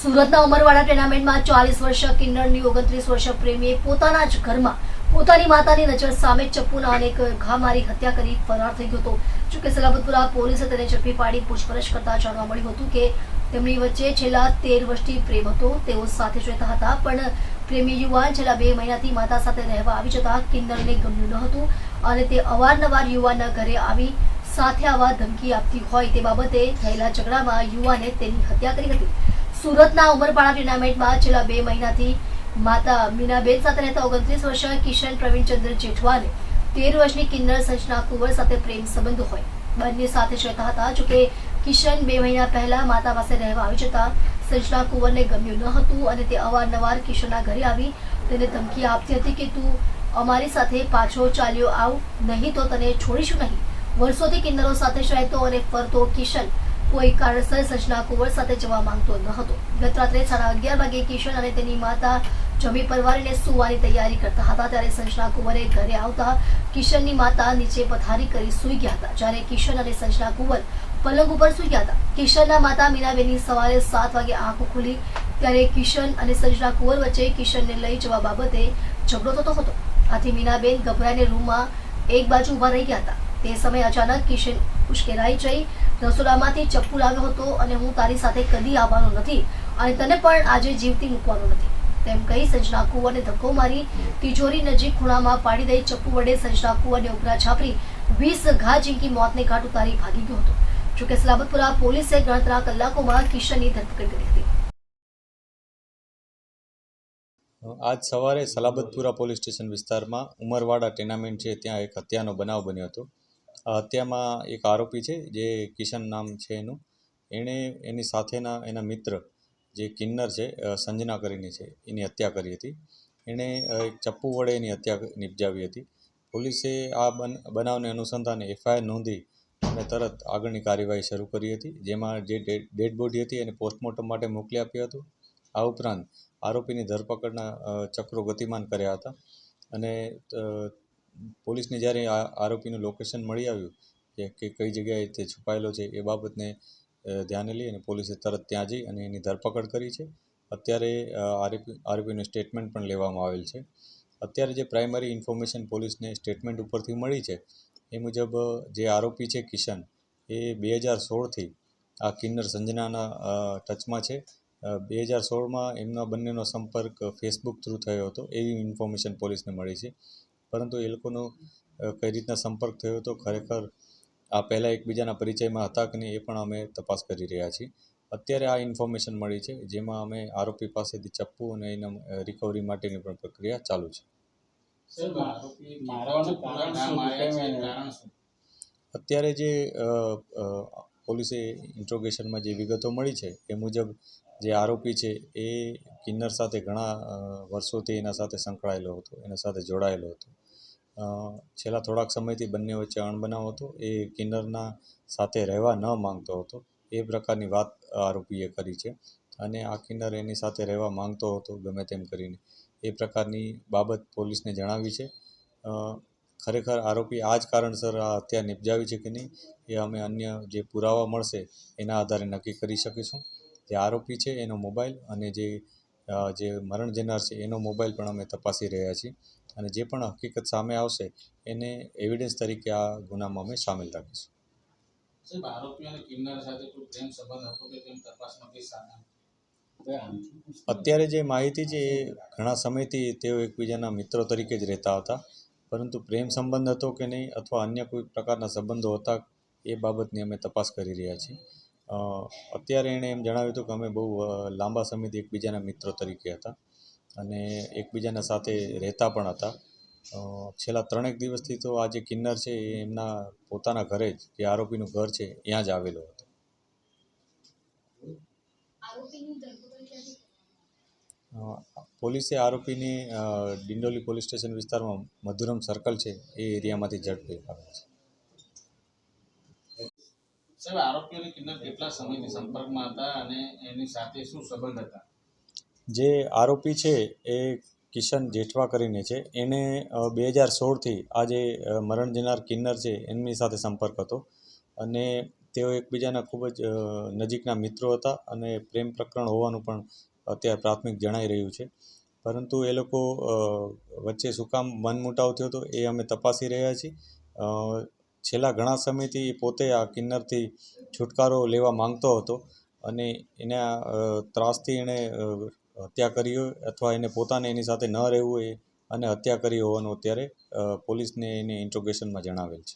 સુરતના ઉમરવાડા ટેનામેન્ટમાં ચાલીસ વર્ષ કિન્નરની ઓગણત્રીસ વર્ષ પ્રેમીએ પોતાના જ ઘરમાં પોતાની માતાની નજર સામે ચપ્પુના અનેક ઘા મારી હત્યા કરી ફરાર થઈ ગયો હતો. જોકે સલાબતપુરા પોલીસે તેને ઝડપી પાડી પૂછપરછ કરતા જાણવા મળ્યું હતું કે તેમની વચ્ચે છેલ્લા તેર વર્ષથી પ્રેમ હતો. તેઓ સાથે જ રહેતા હતા, પણ પ્રેમી યુવાન છેલ્લા બે મહિનાથી માતા સાથે રહેવા આવી જતા કિન્નરને ગમ્યું ન હતું અને તે અવારનવાર યુવાનના ઘરે આવી સાથે આવા ધમકી આપતી હોય તે બાબતે થયેલા ઝઘડામાં યુવાને તેની હત્યા કરી હતી. સુરતના ઉમરપાડા ટુર્નામેન્ટમાં છેલ્લા બે મહિનાથી માતા મીનાબેન સાથે રહેતા ઓગણત્રીસ વર્ષીય કિશન પ્રવીણચંદ્ર જેઠવાને તેર વર્ષની કિન્નર સંજના કુંવર સાથે પ્રેમ સંબંધ હોય. બંને સાથે જ રહેતા હતા, જોકે કિશન બે મહિના પહેલા માતા પાસે રહેવા આવી જતા સંજના કુંવરને ગમ્યું ન હતું અને તે અવારનવાર કિશનના ઘરે આવી તેને ધમકી આપતી હતી કે, તું અમારી સાથે પાછો ચાલ્યો આવ, નહીં તો તને છોડીશું નહીં. વર્ષોથી કિન્નરો સાથે જ રહેતો અને ફરતો કિશન કોઈ કારણસર સજના કુંવર સાથે જવા માંગતો ન હતો. ગત રાત્રે સાડા અગિયાર વાગે કિશન અને તેની માતા જમી પરવારીને સુવાની તૈયારી કરતા હતા ત્યારે સંજના કુંવરે ઘરે આવતા કિશનની માતા નીચે પથારી કરી સૂઈ ગયા હતા. જ્યારે કિશન અને સંજના કુંવર પલંગ ઉપર સૂઈ ગયા હતા. કિશનના માતા મીનાબેનની સવારે સાત વાગે આંખ ખુલી ત્યારે કિશન અને સંજના કુંવર વચ્ચે કિશનને લઈ જવા બાબતે ઝઘડો થતો હતો. આથી મીનાબેન ગભરાઈને રૂમમાં એક બાજુ ઊભા રહી ગયા હતા. તે સમયે અચાનક કિશન ઉશ્કેરાઈ જઈ રસોડામાંથી ચપ્પુ લાવ્યો હતો અને હું તારી સાથે કદી આવવાનો નથી અને તને પણ આજે જીવતી મૂકવાનો નથી. તેમ કહી સંજના કુંવરને ધક્કો મારી તિજોરી નજીક ખૂણામાં પાડી દઈ ચપ્પુ વડે સંજના કુંવરને ઉભરા છાપરી વીસ ઘા ઝીંકી મોતને ઘાટ ઉતારી ભાગી ગયો હતો. જોકે સલાબતપુરા પોલીસે ગણતરા કલાકોમાં કિશનની ધરપકડ કરી હતી. આજ સવારે સલાબતપુરા પોલીસ સ્ટેશન વિસ્તારમાં ઉમરવાડા ટેનામેન્ટ છે ત્યાં એક હત્યાનો બનાવ બન્યો હતો. હત્યામાં એક આરોપી છે, જે કિશન નામ છે એનું. એણે એની સાથેના એના મિત્ર, જે કિન્નર છે સંજના કરીને છે, એની હત્યા કરી હતી. એણે એક ચપ્પુ વડે એની હત્યા નિપજાવી હતી. પોલીસે આ બન, બનાવને અનુસંધાને એફઆઈઆર નોંધી અને તરત આગળની કાર્યવાહી શરૂ કરી હતી, જેમાં જે ડેડ બોડી હતી એને પોસ્ટમોર્ટમ માટે મોકલી આપ્યું હતું. આ ઉપરાંત આરોપીની ધરપકડના ચક્રો ગતિમાન કર્યા હતા અને પોલીસને જ્યારે આ આરોપીનું લોકેશન મળી આવ્યું કે કે કઈ જગ્યાએ તે છુપાયેલો છે એ બાબતને ધ્યાને લઈ અને પોલીસે તરત ત્યાં જઈ અને એની ધરપકડ કરી છે. અત્યારે આરોપી, આરોપીનું સ્ટેટમેન્ટ પણ લેવામાં આવેલ છે. અત્યારે જે પ્રાઇમરી ઇન્ફોર્મેશન પોલીસને સ્ટેટમેન્ટ ઉપરથી મળી છે, એ મુજબ જે આરોપી છે કિશન, એ બે હજાર સોળથી આ કિન્નર સંજનાના ટચમાં છે. બે હજાર સોળમાં એમના બંનેનો સંપર્ક ફેસબુક થ્રુ થયો હતો, એવી ઇન્ફોર્મેશન પોલીસને મળી છે. પરંતુ એ લોકોનો કઈ રીતના સંપર્ક થયો હતો ખરેખર આ પહેલાં એકબીજાના પરિચયમાં હતા કે નહીં એ પણ અમે તપાસ કરી રહ્યા છીએ. અત્યારે આ ઇન્ફોર્મેશન મળી છે જેમાં અમે આરોપી પાસેથી ચપ્પુ અને એના રિકવરી માટેની પણ પ્રક્રિયા ચાલુ છે. અત્યારે જે પોલીસે ઇન્ટ્રોગેશનમાં જે વિગતો મળી છે એ મુજબ જે આરોપી છે એ કિન્નર સાથે ઘણા વર્ષોથી એના સાથે સંકળાયેલો હતો, એના સાથે જોડાયેલો હતો. છેલ્લા થોડાક સમયથી બંને વચ્ચે અણબનાવ હતો. એ કિન્નરના સાથે રહેવા ન માંગતો હતો. એ પ્રકારની વાત આરોપીએ કરી છે અને આ કિન્નર એની સાથે રહેવા માંગતો હતો ગમે તેમ કરીને. એ પ્રકારની બાબત પોલીસને જણાવી છે. ખરેખર આરોપી આ જ કારણસર આ હત્યા નિપજાવી છે કે નહીં એ અમે અન્ય જે પુરાવા મળશે એના આધારે નક્કી કરી શકીશું. જે આરોપી છે એનો મોબાઈલ અને જે જે મરણ જનાર છે એનો મોબાઈલ પણ અમે તપાસી રહ્યા છીએ અને જે પણ હકીકત સામે આવશે એને એવિડન્સ તરીકે આ ગુનામાં અમે સામેલ રાખીશું. અત્યારે જે માહિતી છે એ ઘણા સમયથી તેઓ એકબીજાના મિત્રો તરીકે જ રહેતા હતા. પરંતુ પ્રેમ સંબંધ હતો કે નહીં અથવા અન્ય કોઈ પ્રકારના સંબંધો હતા એ બાબતની અમે તપાસ કરી રહ્યા છીએ. અત્યારે એણે એમ જણાવ્યું હતું કે અમે બહુ લાંબા સમયથી એકબીજાના મિત્રો તરીકે હતા અને એકબીજાના સાથે રહેતા પણ હતા. છેલ્લા ત્રણેક દિવસથી તો આ જે કિન્નર છે એ એમના પોતાના ઘરે જ જે આરોપીનું ઘર છે ત્યાં જ આવેલો હતો. અ, પોલીસે આરોપીની ડિંડોલી પોલીસ સ્ટેશન વિસ્તારમાં મધુરમ સર્કલ છે એ એરિયામાંથી ઝડપી પાડ્યો છે. સાહેબ આરોપી અને કેટલા સમયથી સંપર્કમાં હતા અને એની સાથે શું સંબંધ હતા? જે આરોપી છે એ કિશન જેઠવા કરીને છે. એને બે હજાર સોળથી આ જે મરણ જનાર કિન્નર છે એમની સાથે સંપર્ક હતો. અને તેઓ એકબીજાના ખૂબ જ નજીકના મિત્રો હતા અને પ્રેમ પ્રકરણ હોવાનું પણ અત્યારે પ્રાથમિક જણાઈ રહ્યું છે. પરંતુ એ લોકો વચ્ચે શું કામ મનમુટાવ થયો હતો એ અમે તપાસી રહ્યા છીએ. છેલ્લા ઘણા સમયથી પોતે આ કિન્નરથી છુટકારો લેવા માંગતો હતો અને એના ત્રાસથી એણે હત્યા કરી હોય અથવા એને પોતાને એની સાથે ન રહેવું એ અને હત્યા કરી હોવાનું અત્યારે પોલીસને એને ઇન્ટ્રોગેશનમાં જણાવેલ છે.